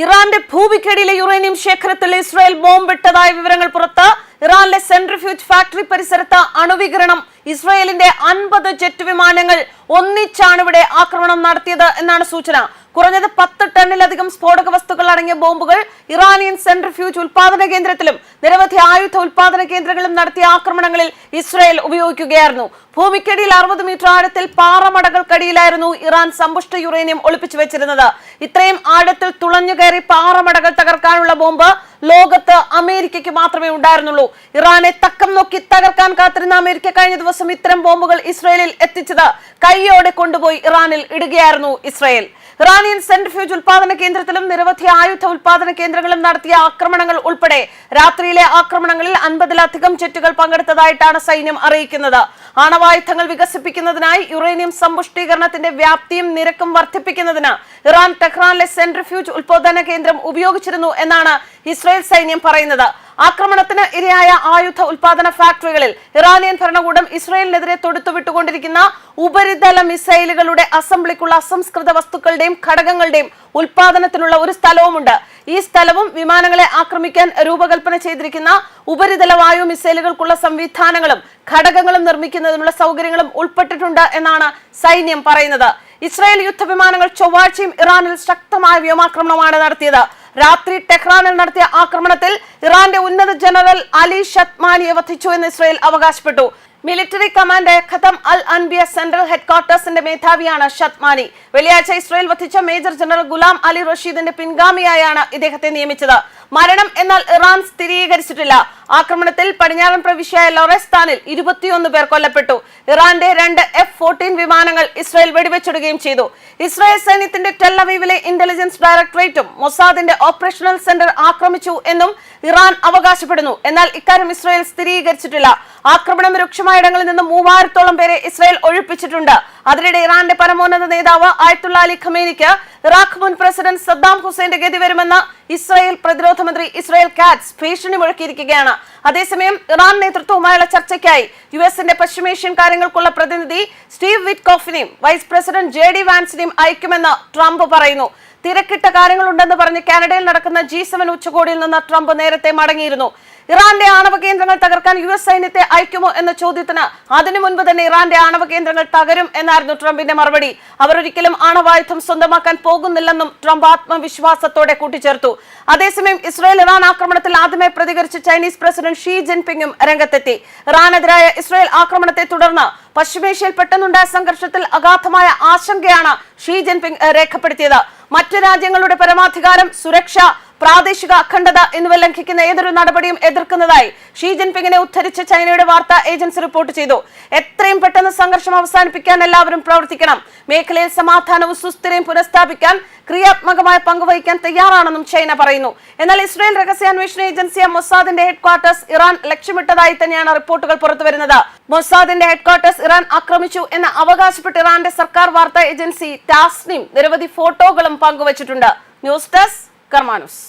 ഇറാന്റെ ഭൂമിക്കടിയിലെ യുറേനിയം ശേഖരത്തിൽ ഇസ്രായേൽ ബോംബിട്ടതായ വിവരങ്ങൾ പുറത്ത്. ഇറാനിലെ സെൻട്രിഫ്യൂജ് ഫാക്ടറി പരിസരത്ത് അണുവികരണം. ഇസ്രായേലിന്റെ അൻപത് ജെറ്റ് വിമാനങ്ങൾ ഒന്നിച്ചാണ് ഇവിടെ ആക്രമണം നടത്തിയത് എന്നാണ് സൂചന. കുറഞ്ഞത് പത്ത് ടണ്ണിലധികം സ്ഫോടക വസ്തുക്കൾ അടങ്ങിയ ബോംബുകൾ ഇറാനിയൻ സെൻട്രിഫ്യൂജ് ഉൽപാദന കേന്ദ്രത്തിലും നിരവധി ആയുധ ഉൽപാദന കേന്ദ്രങ്ങളും നടത്തിയ ആക്രമണങ്ങളിൽ ഇസ്രായേൽ ഉപയോഗിക്കുകയായിരുന്നു. ഭൂമിക്കടിയിൽ അറുപത് മീറ്റർ ആഴത്തിൽ പാറമടകൾക്കടിയിലായിരുന്നു ഇറാൻ സമ്പുഷ്ട യുറേനിയം ഒളിപ്പിച്ചു വെച്ചിരുന്നത്. ഇത്രയും ആഴത്തിൽ തുളഞ്ഞു കയറി പാറമടകൾ തകർക്കാനുള്ള ബോംബ് ലോകത്ത് അമേരിക്കയ്ക്ക് മാത്രമേ ഉണ്ടായിരുന്നുള്ളൂ. ഇറാനെ തക്കം നോക്കി തകർക്കാൻ കാത്തിരുന്ന അമേരിക്ക കഴിഞ്ഞ ദിവസം ഇത്തരം ബോംബുകൾ ഇസ്രയേലിൽ എത്തിച്ചത് കൈയോടെ കൊണ്ടുപോയി ഇറാനിൽ ഇടുകയായിരുന്നു ഇസ്രായേൽ. ഇറാനിയൻ സെൻട്രിഫ്യൂജ് ഉൽപാദന കേന്ദ്രത്തിലും നിരവധി ആയുധ ഉൽപാദന കേന്ദ്രങ്ങളും നടത്തിയ ആക്രമണങ്ങൾ ഉൾപ്പെടെ രാത്രിയിലെ ആക്രമണങ്ങളിൽ അൻപതിലധികം ജെറ്റുകൾ പങ്കെടുത്തതായിട്ടാണ് സൈന്യം അറിയിക്കുന്നത്. ആണവായുധങ്ങൾ വികസിപ്പിക്കുന്നതിനായി യുറേനിയം സമ്പുഷ്ടീകരണത്തിന്റെ വ്യാപ്തിയും നിരക്കും വർദ്ധിപ്പിക്കുന്നതിന് ഇറാൻ ടെഹ്റാനിലെ സെൻട്രിഫ്യൂജ് ഉൽപാദന കേന്ദ്രം ഉപയോഗിച്ചിരുന്നു എന്നാണ് ഇസ്രായേൽ സൈന്യം പറയുന്നത്. ആക്രമണത്തിന് ഇരയായ ആയുധ ഉൽപാദന ഫാക്ടറികളിൽ ഇറാനിയൻ ഭരണകൂടം ഇസ്രയേലിനെതിരെ തൊടുത്തുവിട്ടുകൊണ്ടിരിക്കുന്ന ഉപരിതല മിസൈലുകളുടെ അസംബ്ലിക്കുള്ള അസംസ്കൃത വസ്തുക്കളുടെയും ഘടകങ്ങളുടെയും ഉൽപാദനത്തിനുള്ള ഒരു സ്ഥലവുമുണ്ട്. ഈ സ്ഥലവും വിമാനങ്ങളെ ആക്രമിക്കാൻ രൂപകൽപ്പന ചെയ്തിരിക്കുന്ന ഉപരിതല വായു മിസൈലുകൾക്കുള്ള സംവിധാനങ്ങളും ഘടകങ്ങളും നിർമ്മിക്കുന്നതിനുള്ള സൗകര്യങ്ങളും ഉൾപ്പെട്ടിട്ടുണ്ട് എന്നാണ് സൈന്യം പറയുന്നത്. ഇസ്രായേൽ യുദ്ധവിമാനങ്ങൾ ചൊവ്വാഴ്ചയും ഇറാനിൽ ശക്തമായ വ്യോമാക്രമണമാണ് നടത്തിയത്. രാത്രി ടെഹ്റാനിൽ നടത്തിയ ആക്രമണത്തിൽ ഇറാന്റെ ഉന്നത ജനറൽ അലി ഷത്മാനിയെ വധിച്ചു എന്ന് ഇസ്രയേൽ അവകാശപ്പെട്ടു. Military command Khatam al Anbiya central ഹെഡ്ക്വാർട്ടേഴ്സിന്റെ മേധാവിയാണ് ഷത്മാനി. വെള്ളിയാഴ്ച ഇസ്രയേൽ വധിച്ച മേജർ ജനറൽ ഗുലാം അലി റഷീദിന്റെ പിൻഗാമിയായാണ് ഇദ്ദേഹത്തെ നിയമിച്ചത്. മരണം എന്നാൽ ഇറാൻ സ്ഥിരീകരിച്ചിട്ടില്ല. ആക്രമണത്തിൽ പടിഞ്ഞാറൻ പ്രവിശ്യയായ ലൊറസ്താനിൽ ഇരുപത്തിയൊന്ന് പേർ കൊല്ലപ്പെട്ടു. ഇറാന്റെ രണ്ട് എഫ് ഫോർട്ടീൻ വിമാനങ്ങൾ ഇസ്രായേൽ വെടിവെച്ചിടുകയും ചെയ്തു. ഇസ്രായേൽ സൈന്യത്തിന്റെ ടെല്ലവീവിലെ ഇന്റലിജൻസ് ഡയറക്ടറേറ്റും മൊസാദിന്റെ ഓപ്പറേഷണൽ സെന്റർ ആക്രമിച്ചു എന്നും ഇറാൻ അവകാശപ്പെടുന്നു. എന്നാൽ ഇക്കാര്യം ഇസ്രായേൽ സ്ഥിരീകരിച്ചിട്ടില്ല. ആക്രമണം രൂക്ഷമായ ഇടങ്ങളിൽ നിന്ന് മൂവായിരത്തോളം പേരെ ഇസ്രായേൽ ഒഴിപ്പിച്ചിട്ടുണ്ട്. അതിനിടെ ഇറാന്റെ പരമോന്നത നേതാവ് ആയത്തുള്ള അലി ഖമേനിക്ക് ഇറാഖ് മുൻ പ്രസിഡന്റ് സദ്ദാം ഹുസൈന്റെ ഗതി വരുമെന്ന് ഇസ്രായേൽ പ്രതിരോധ മന്ത്രി ഇസ്രായേൽ കാറ്റ്സ് ഭീഷണി മുഴക്കിയിരിക്കുകയാണ്. അതേസമയം ഇറാൻ നേതൃത്വവുമായുള്ള ചർച്ചയ്ക്കായി യു എസിന്റെ പശ്ചിമേഷ്യൻ കാര്യങ്ങൾക്കുള്ള പ്രതിനിധി സ്റ്റീവ് വിറ്റ്കോഫിനെയും വൈസ് പ്രസിഡന്റ് ജെ ഡി വാൻസിനെയും അയക്കുമെന്ന് ട്രംപ് പറയുന്നു. തിരക്കിട്ട കാര്യങ്ങളുണ്ടെന്ന് പറഞ്ഞ് കാനഡയിൽ നടക്കുന്ന ജി സെവൻ ഉച്ചകോടിയിൽ നിന്ന് ട്രംപ് നേരത്തെ മടങ്ങിയിരുന്നു. ഇറാന്റെ ആണവ കേന്ദ്രങ്ങൾ തകർക്കാൻ യു എസ് സൈന്യത്തെ അയക്കുമോ എന്ന ചോദ്യത്തിന് അതിനു മുൻപ് തന്നെ ഇറാന്റെ ആണവ കേന്ദ്രങ്ങൾ തകരും എന്നായിരുന്നു ട്രംപിന്റെ മറുപടി. അവർ ഒരിക്കലും ആണവായുധം സ്വന്തമാക്കാൻ പോകുന്നില്ലെന്നും ട്രംപ് ആത്മവിശ്വാസത്തോടെ കൂട്ടിച്ചേർത്തു. അതേസമയം ഇസ്രായേൽ ഇറാൻ ആക്രമണത്തിൽ ആദ്യമേ പ്രതികരിച്ച ചൈനീസ് പ്രസിഡന്റ് ഷീ ജിൻപിങ്ങും രംഗത്തെത്തി. ഇറാനെതിരായ ഇസ്രായേൽ ആക്രമണത്തെ തുടർന്ന് പശ്ചിമേഷ്യയിൽ പെട്ടെന്നുണ്ടായ സംഘർഷത്തിൽ അഗാധമായ ആശങ്കയാണ് ഷീ ജിൻപിങ് രേഖപ്പെടുത്തിയത്. മറ്റു രാജ്യങ്ങളുടെ പരമാധികാരം സുരക്ഷ പ്രാദേശിക അഖണ്ഡത എന്നിവ ലംഘിക്കുന്ന ഏതൊരു നടപടിയും എതിർക്കുന്നതായി ഷീ ജിൻപിങ്ങിനെ ഉദ്ധരിച്ച് ചൈനയുടെ വാർത്താ ഏജൻസി റിപ്പോർട്ട് ചെയ്തു. എത്രയും പെട്ടെന്ന് സംഘർഷം അവസാനിപ്പിക്കാൻ എല്ലാവരും പ്രവർത്തിക്കണം. മേഖലയിൽ സമാധാനവും സുസ്ഥിരയും പുനഃസ്ഥാപിക്കാൻ ക്രിയാത്മകമായ പങ്കുവഹിക്കാൻ തയ്യാറാണെന്നും ചൈന പറയുന്നു. എന്നാൽ ഇസ്രായേൽ രഹസ്യാന്വേഷണ ഏജൻസിയ മൊസാദിന്റെ ഹെഡ്ക്വാർട്ടേഴ്സ് ഇറാൻ ലക്ഷ്യമിട്ടതായി തന്നെയാണ് റിപ്പോർട്ടുകൾ പുറത്തുവരുന്നത്. മൊസാദിന്റെ ഹെഡ്ക്വാർട്ടേഴ്സ് ഇറാൻ ആക്രമിച്ചു എന്ന് അവകാശപ്പെട്ട് ഇറാന്റെ സർക്കാർ വാർത്താ ഏജൻസി ടാസ്നിം നിരവധി ഫോട്ടോകളും പങ്കുവച്ചിട്ടുണ്ട്. News desk കർമാനുസ്